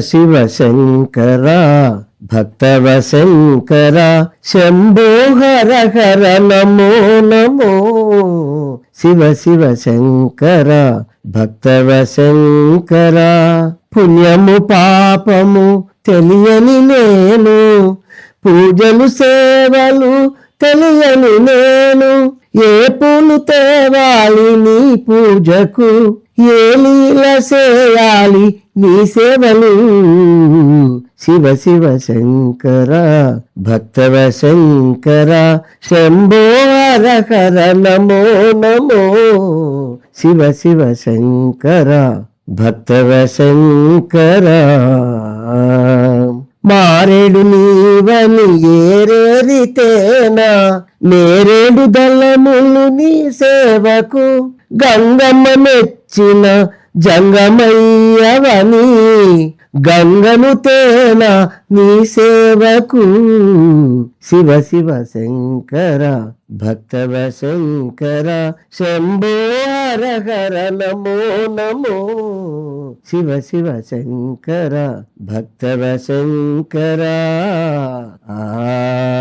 శివ శంకర భక్తవ శంకర శంభో హర హర నమో నమో శివ శివ శంకర భక్తవ పుణ్యము పాపము తెలియని నేను పూజలు సేవలు తెలియని నేను ఏ పూలు తేవాలి నీ పూజకు ఏ లీల చేయాలి నీ సేవలు శివ శివ శంకర భక్తవ శంకర శంభో హర నమో నమో శివ శివ శంకర భక్తవ శంకర. మారేడు నీవని ఏరేరితేనా నేరేడు దళములు నీ సేవకు గంగమ్మ మెచ్చిన జంగమయ్యవని గంగను తేన నీ సేవకు. శివ శివ శంకర భక్తవ శంకర శంభో హర నమో నమో. శివ శివ శంకర భక్తవ శంకర. ఆ